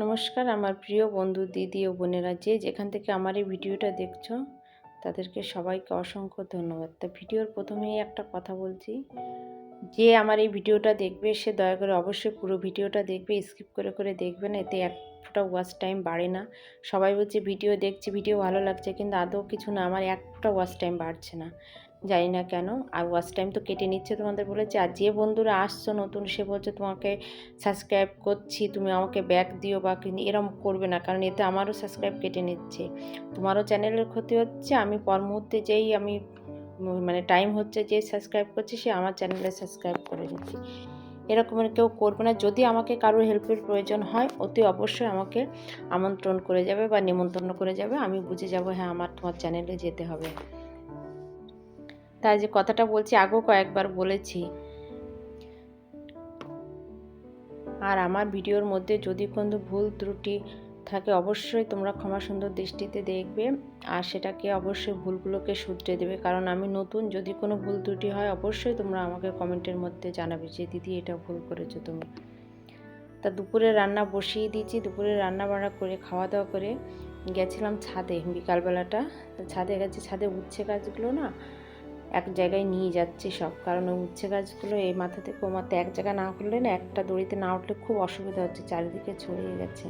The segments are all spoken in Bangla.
নমস্কার, আমার প্রিয় বন্ধু, দিদি ও বোনেরা, যে যেখান থেকে আমার এই ভিডিওটা দেখছ, তাদেরকে সবাইকে অসংখ্য ধন্যবাদ। তা ভিডিওর প্রথমেই একটা কথা বলছি, যে আমার এই ভিডিওটা দেখবে, সে দয়া করে অবশ্যই পুরো ভিডিওটা দেখবে, স্কিপ করে করে দেখবে না, এতে এক ফোঁটা ওয়াচ টাইম বাড়ে না। সবাই বলছে, ভিডিও দেখছি, ভিডিও ভালো লাগছে। কিন্তু আদৌ কিছু না, আমার এক ফোঁটা ওয়াচ টাইম বাড়ছে না। জানি না কেন। আর ওয়াচ টাইম তো কেটে নিচ্ছে তোমাদের বলেছে। আর যে বন্ধুরা আসছো নতুন, সে বলছে তোমাকে সাবস্ক্রাইব করছি, তুমি আমাকে ব্যাক দিও বা এরম করবে না। কারণ এতে আমারও সাবস্ক্রাইব কেটে নিচ্ছে। তোমারও চ্যানেলের ক্ষতি হচ্ছে, আমি পর মুহূর্তে যেই আমি মানে টাইম হচ্ছে যে সাবস্ক্রাইব করছি, সে আমার চ্যানেলে সাবস্ক্রাইব করে নিচ্ছি। এরকম কেউ করবে না। যদি আমাকে কারোর হেল্পের প্রয়োজন হয়, অতি অবশ্যই আমাকে আমন্ত্রণ করে যাবে বা নিমন্ত্রণ করে যাবে। আমি বুঝে যাব হ্যাঁ আমার তোমার চ্যানেলে যেতে হবে। তাই যে কথাটা বলছি, আগেও কয়েকবার বলেছি। আর আমার ভিডিওর মধ্যে যদি কোনো ভুল ত্রুটি থাকে, অবশ্যই তোমরা ক্ষমা সুন্দর দৃষ্টিতে দেখবে আর সেটাকে অবশ্যই ভুলগুলোকে শুধরে দেবে। কারণ আমি নতুন, যদি কোনো ভুল ত্রুটি হয়, অবশ্যই তোমরা আমাকে কমেন্টের মধ্যে জানাবে যে, দিদি, এটা ভুল করেছ তুমি। তা দুপুরে রান্না বসিয়ে দিয়েছি। দুপুরে রান্না বান্না করে, খাওয়া দাওয়া করে গেছিলাম ছাদে বিকালবেলাটা। তা ছাদে গেছে, ছাদে উচ্ছে গাছগুলো না এক জায়গায় নিয়ে যাচ্ছি সব। কারণ উচ্ছে গাছগুলো এই মাথা থেকে ও মাথা এক জায়গায় না করলে না একটা দড়িতে না উঠলে খুব অসুবিধা হচ্ছে, চারিদিকে ছড়িয়ে গেছে।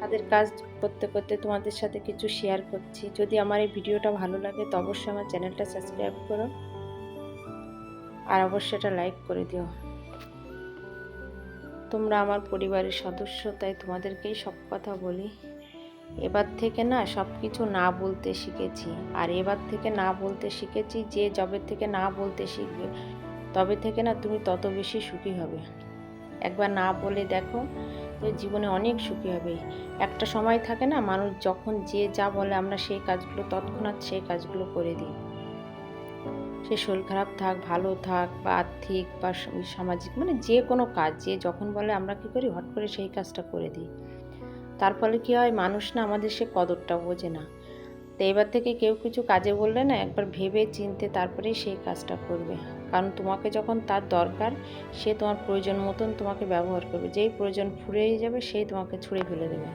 তাদের কাজ করতে করতে তোমাদের সাথে কিছু শেয়ার করছি। যদি আমার এই ভিডিওটা ভালো লাগে তো অবশ্যই আমার চ্যানেলটা সাবস্ক্রাইব করো। আর অবশ্যই এটা লাইক করে দিও। তোমরা আমার পরিবারের সদস্য, তাই তোমাদেরকেই সব কথা বলি। এবার থেকে না সব কিছু না বলতে শিখেছি। আর এবার থেকে না বলতে শিখেছি যে জবের থেকে না বলতে শিখবে, তবে থেকে না তুমি তত বেশি সুখী হবে। একবার না বলে দেখো, তো জীবনে অনেক সুখী হবে। একটা সময় থাকে না, মানুষ যখন যে যা বলে আমরা সেই কাজগুলো, তৎক্ষণাৎ সেই কাজগুলো করে দিই। সে শরীর খারাপ থাক, ভালো থাক বা আর্থিক বা সামাজিক মানে যে কোনো কাজ, যে যখন বলে আমরা কী করি, হট করে সেই কাজটা করে দিই। তার ফলে কী হয়, মানুষ না আমাদের সে কদরটা বোঝে না। তো এবার থেকে কেউ কিছু কাজে বললে না, একবার ভেবে চিনতে তারপরেই সেই কাজটা করবে। কারণ তোমাকে যখন তার দরকার, সে তোমার প্রয়োজন মতন তোমাকে ব্যবহার করবে। যেই প্রয়োজন ফুরিয়ে যাবে, সেই তোমাকে ছুঁড়ে ফেলে দেবে।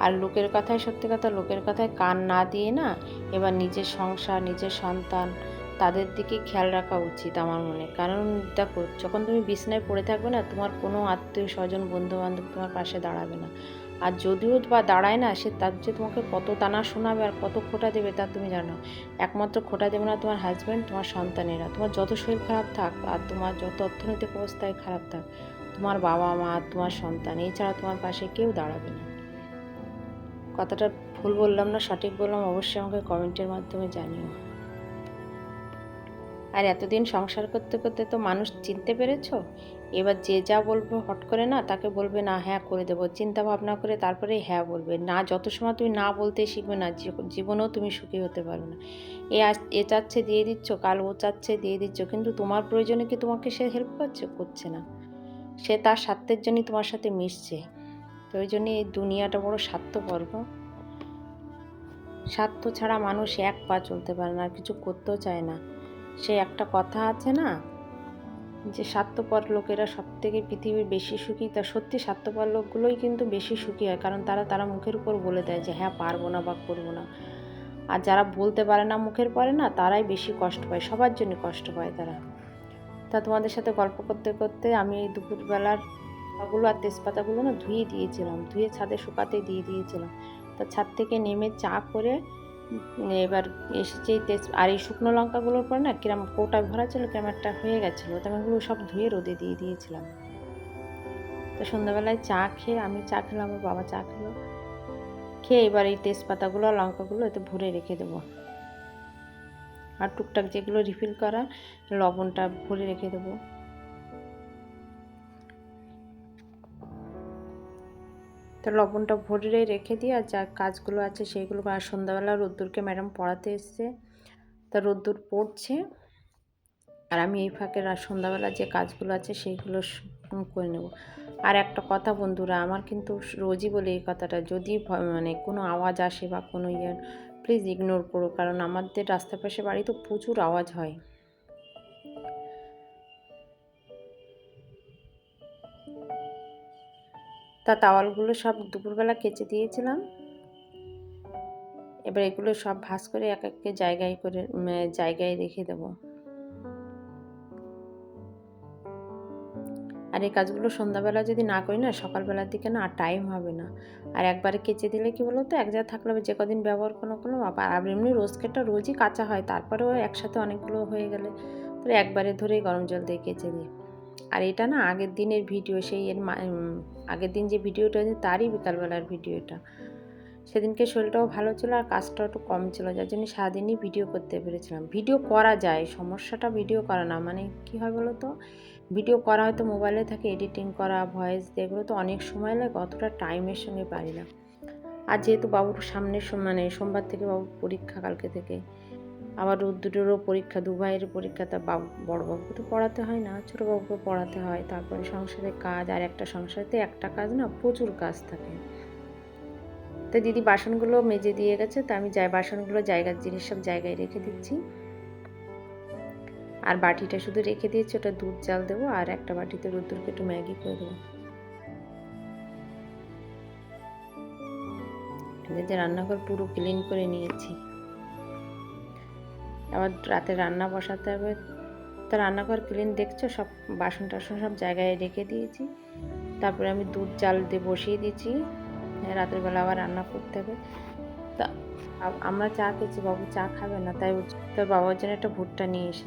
আর লোকের কথায়, সত্যি কথা, লোকের কথায় কান না দিয়ে না, এবার নিজের সংসার, নিজের সন্তান তাদের দিকে খেয়াল রাখা উচিত আমার মনে। কারণ দেখো, যখন তুমি বিছনায় পড়ে থাকবে না, তোমার কোনো আত্মীয় স্বজন বন্ধু বান্ধব তোমার পাশে দাঁড়াবে না। আর যদিও বা দাঁড়ায় না, সে তার যে তোমাকে কত তানা শোনাবে আর কত খোটা দেবে তা তুমি জানো। একমাত্র খোটা দেবে না তোমার হাজব্যান্ড তোমার সন্তানেরা। তোমার যত শরীর খারাপ থাক আর তোমার যত অর্থনৈতিক অবস্থায় খারাপ থাক, তোমার বাবা মা, তোমার সন্তান এছাড়া তোমার পাশে কেউ দাঁড়াবে না। কথাটা ভুল বললাম না, সঠিক বললাম, অবশ্যই আমাকে কমেন্টের মাধ্যমে জানিও। আর এতদিন সংসার করতে করতে তো মানুষ চিনতে পেরেছ? এবার যে যা বলবে হট করে না, তাকে বলবে না হ্যাঁ করে দেবো। চিন্তা ভাবনা করে তারপরে হ্যাঁ বলবে। না, যত সময় তুমি না বলতে শিখবে না জীবনেও তুমি সুখী হতে পারবে না। এ আস এ চাচ্ছে দিয়ে দিচ্ছ, কাল ও চাচ্ছে দিয়ে দিচ্ছ, কিন্তু তোমার প্রয়োজনে কি তোমাকে সে হেল্প করছে? করছে না। সে তার স্বার্থের জন্যই তোমার সাথে মিশছে। তো ওই জন্য এই দুনিয়াটা বড় স্বার্থপর গো। স্বার্থ ছাড়া মানুষ এক পা চলতে পারে না, আর কিছু করতেও চায় না। সে একটা কথা আছে না? যে স্বার্থপর লোকেরা সব থেকে পৃথিবীর বেশি সুখী, তা সত্যি স্বার্থপর লোকগুলোই কিন্তু বেশি সুখী হয়। কারণ তারা তারা মুখের উপর বলে দেয় যে হ্যাঁ পারব না বা করব না। আর যারা বলতে পারে না, মুখের পরে না, তারাই বেশি কষ্ট পায়, সবার জন্য কষ্ট পায় তারা। তা তোমাদের সাথে গল্প করতে করতে আমি এই দুপুরবেলার ওগুলো আর তেজপাতাগুলো না ধুয়ে দিয়েছিলাম। ধুয়ে ছাদে শুকাতে দিয়ে দিয়েছিলাম। তা ছাদ থেকে নেমে চা করে এবার এসেছে তেজ আর এই শুকনো লঙ্কাগুলোর পর না কিরম কোটা ভরা ছিল, কিরম একটা হয়ে গেছিল। তো আমি ওগুলো সব ধুয়ে রোদে দিয়ে দিয়েছিলাম। তো সন্ধ্যাবেলায় চা খেয়ে আমি চা খেলাম আমার বাবা চা খেলো। খেয়ে এবার এই তেজপাতাগুলো, লঙ্কাগুলো এতে ভরে রেখে দেবো। আর টুকটাক যেগুলো রিফিল করা লবণটা ভরে রেখে দেবো। তো লবণটা ভরে রেখে দিয়ে আর যা কাজগুলো আছে সেইগুলো আর সন্ধ্যাবেলা রোদ্দুরকে ম্যাডাম পড়াতে এসছে। তা রোদ্দুর পড়ছে আর আমি এই ফাঁকে আর সন্ধ্যাবেলা যে কাজগুলো আছে সেইগুলো করে নেব। আর একটা কথা বন্ধুরা, আমার কিন্তু রোজই বলে এই কথাটা, যদি মানে কোনো আওয়াজ আসে বা কোনো ইয়ে প্লিজ ইগনোর করো। কারণ আমাদের রাস্তার পাশে বাড়ি তো প্রচুর আওয়াজ হয়। তা তাওয়ালগুলো সব দুপুরবেলা কেচে দিয়েছিলাম। এবার এগুলো সব ভাঁজ করে এক এক জায়গায় করে জায়গায় রেখে দেবো। আর এই কাজগুলো সন্ধ্যাবেলা যদি না করি না, সকালবেলার দিকে না আর টাইম হবে না। আর একবারে কেচে দিলে কি বলো তো এক জায়গায় থাকলে যে কদিন ব্যবহার কোনো কোনো আবার আর এমনি রোজ কেটটা রোজই কাঁচা হয়, তারপরেও একসাথে অনেকগুলো হয়ে গেলে তো একবারে ধরেই গরম জল দিয়ে কেচে দিই। আর এটা না আগের দিনের ভিডিও, সেই এর আগের দিন যে ভিডিওটা আছে তারই বিকালবেলার ভিডিওটা। সেদিনকে শরীরটাও ভালো ছিল আর কাজটাও একটু কম ছিল, যার জন্য সারাদিনই ভিডিও করতে পেরেছিলাম। ভিডিও করা যায়, সমস্যাটা ভিডিও করা না মানে কি হয় বলো তো? ভিডিও করা হয়তো মোবাইলে থাকে, এডিটিং করা, ভয়েস এগুলো তো অনেক সময় লাগে, অতটা টাইমের সঙ্গে পারি না। আর যেহেতু বাবুর সামনের মানে সোমবার থেকে বাবুর পরীক্ষা কালকে থেকে আবার রোদ্দুরেরও পরীক্ষা দু ভাইয়ের পরীক্ষা, তা বাবু বড় বাবুকে তো পড়াতে হয় না ছোটো বাবুকে পড়াতে হয়। তারপরে সংসারের কাজ আর একটা সংসারেতে একটা কাজ না প্রচুর কাজ থাকে। তো দিদি বাসনগুলো মেজে দিয়ে গেছে, তা আমি যাই, বাসনগুলো জায়গার জিনিস সব জায়গায় রেখে দিচ্ছি। আর বাটিটা শুধু রেখে দিয়েছি, ওটা দুধ, জাল দেবো আর একটা বাটিতে রোদ্দুরকে একটু ম্যাগি করে দেবো। রান্নাঘর পুরো ক্লিন করে নিয়েছি। আবার রাতে রান্না বসাতে হবে। তো রান্নাঘর ক্লিন দেখছ সব বাসন টাসন সব জায়গায় রেখে দিয়েছি। তারপরে আমি দুধ জাল দিয়ে বসিয়ে দিয়েছি। হ্যাঁ, রাতের বেলা আবার রান্না করতে হবে। তা আমরা চা খেয়েছি বাবু চা খাবে না তাই তোর বাবার জন্য একটা ভুট্টা নিয়ে এসে